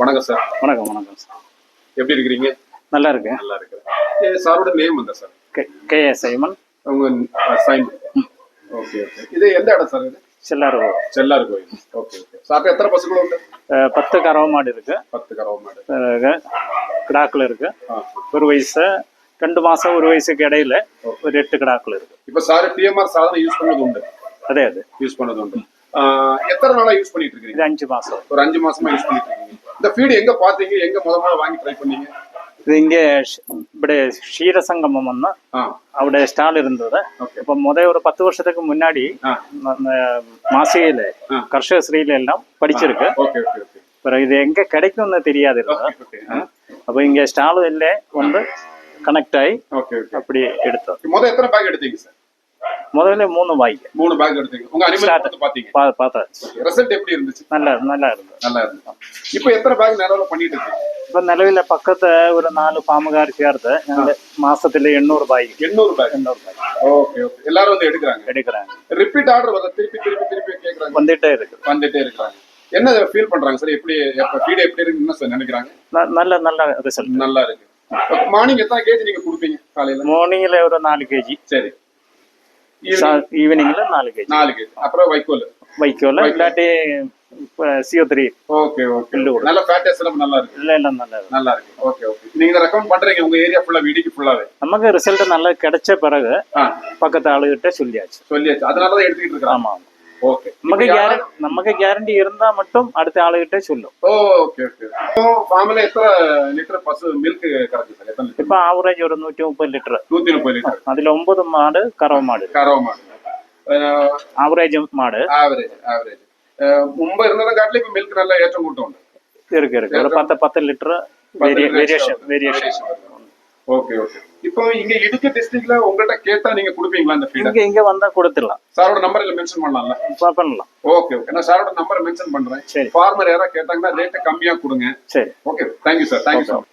வணக்கம் சார். வணக்கம் வணக்கம் சார். எப்படி இருக்கிறீங்க? நல்லா இருக்கு நல்லா இருக்கிறேன். சாரோட நேம் வந்தா சார்? K S Simon. உங்க சைன் ஓகே ஓகே. இது எந்த இடம் சார் இது? செல்லாறு செல்லார் கோயில். Okay okay. சார்ட்ட எத்தனை பசுக்கள் உண்டு? பத்து கறவை மாடு இருக்கு. பத்து கறவை மாடு. பிறகு கிடாக்கள் இருக்கு. ஒரு வயசு ரெண்டு மாசம் ஒரு வயசுக்கு இடையில ஒரு எட்டு கிடாக்கள் இருக்கு. இப்ப சார் பிஎம்ஆர் சாதனம் யூஸ் பண்ணது உண்டு? அதே அது. யூஸ் பண்ணது உண்டு. எத்தனை நாளா யூஸ் பண்ணிட்டு இருக்கீங்க இது அஞ்சு மாசம். ஒரு அஞ்சு மாசமா யூஸ் பண்ணிட்டு இருக்கீங்க இந்த ஃபீடு எங்க பாத்தீங்க? எங்க முத முதல்ல வாங்கி ட்ரை பண்ணீங்க? இது இங்கே ഇവിടെ ക്ഷീരസംഗമം എന്ന് അവിടെ സ്റ്റാൾ ഇരുന്നത് ഇപ്പൊ മുതൽ ഒരു പത്ത് വർഷത്തേക്ക് മുന്നാടി മാസികയിലെ കർഷക സ്ത്രീയിലെല്ലാം പഠിച്ചെടുക്ക് பிறகு இது எங்க கிடைக்கும்னு தெரியாது அப்ப இங்க ஸ்டால் இல்ல வந்து கனெக்ட் ஆகி அப்படி எடுத்தோம். எத்தனை பேக் எடுத்தீங்க சார் முதல்ல மூணு வாய்க்கு மூணு பேக் எடுத்தீங்க உங்க அனிமல் Start. வந்து பாத்தீங்க பா பார்த்தாச்சு ரிசல்ட் எப்படி இருந்துச்சு நல்லா நல்லா இருந்தது நல்லா இருந்துச்சு இப்போ எத்தனை பேக் நிலவில் பண்ணிட்டு இருக்கீங்க ഇപ്പൊ നിലവിലെ പക്കത്ത് ഒരു നാല് ഫാമുകാർ ചേർത്ത് ഞങ്ങൾ മാസത്തില് എണ്ണൂറ് ബായി எண்ணூறு பேக் എണ്ണൂറ് ബായി ஓகே ஓகே எல்லாரும் வந்து எடுக்கிறாங்க எடுக்கிறாங்க ரிப்பீட் ஆர்டர் வர திருப்பி திருப்பி திருப்பி கேக்குறாங்க வந்துட்டே இருக்கு வந்துட்டே இருக்காங்க என்ன ஃபீல் பண்றாங்க சார் எப்படி எப்ப ஃபீட் எப்படி இருக்குன்னு சார் நினைக்கிறாங்க ந- நல்ல நல்ல ரிசல்ட் நல்லா இருக்கு மார்னிங் எத்தனை கேஜி நீங்க கொடுப்பீங்க காலையில മോർണിംഗിലെ ഒരു നാല് കെ ജി சரி ஈவினிங்ல లో నాలుగు కేజీ నాలుగు కేజీ అప్పుడు వైకోల్ இல்லாட்டி C O three okay okay நல்ல ஃபேட் எல்லாம் நல்லா இருக்கு. இல்ல எல்லாம் நல்லா இருக்கு. நல்லா இருக்கு. ஓகே ஓகே நீங்க ரெக்கமெண்ட் பண்றீங்க. உங்க ஏரியா ஃபுல்லா வீடிக்கு ஃபுல்லாவே நமக்கு ரிசல்ட் நல்லா கிடைச்ச பிறகு பக்கத்து ஆளுகிட்ட சொல்லியாச்சு. சொல்லியாச்சு. அதனாலதான் எடுத்துக்கிட்டு இருக்கோம் ஆமா. நமக்கு கேரண்டி நமக்கு கேரண்டி இருந்தா மட்டும் அடுத்த ஆளுகிட்ட சொல்லும் ஓகே ஓகே ஃபார்ம்ல எத்தனை லிட்டர் பசு மில்க் கறக்கு சார் எத்தனை லிட்டர் ഇപ്പൊ ആവറേജ് ഒരു നൂറ്റി മുപ്പത് ലിറ്റർ நூத்தி முப்பது லிட்டர் അതിൽ ഒമ്പത് മാട് കറവ മാട് கறவை மாடு ആവറേജ് മാട് ஆவரேஜ் ஆவரேஜ் மும்பை இருந்ததும் காட்டில இப்ப மில்க் நல்ல ஏற்றம் கூட்டம் உண்டு இருக்கு இருக்கு ஒரு பத்து பத்து litre variation variation okay okay இப்போ இங்க இடுக்கி டிஸ்ட்ரிக்ட்ல உங்கள்கிட்ட கேட்டா நீங்க கொடுப்பீங்களா அந்த ஃபீட இங்க இங்க வந்தா கொடுத்துடலாம். சாரோட நம்பர் இல்ல மென்ஷன் பண்ணலாம்ல? பண்ணலாம். ஓகே ஓகே நான் சாரோட நம்பரை மென்ஷன் பண்றேன். ஃபார்மர் யாராவது கேட்டாங்கன்னா ரேட்டை கம்மியா கொடுங்க. சரி. Okay thank you sir thank you sir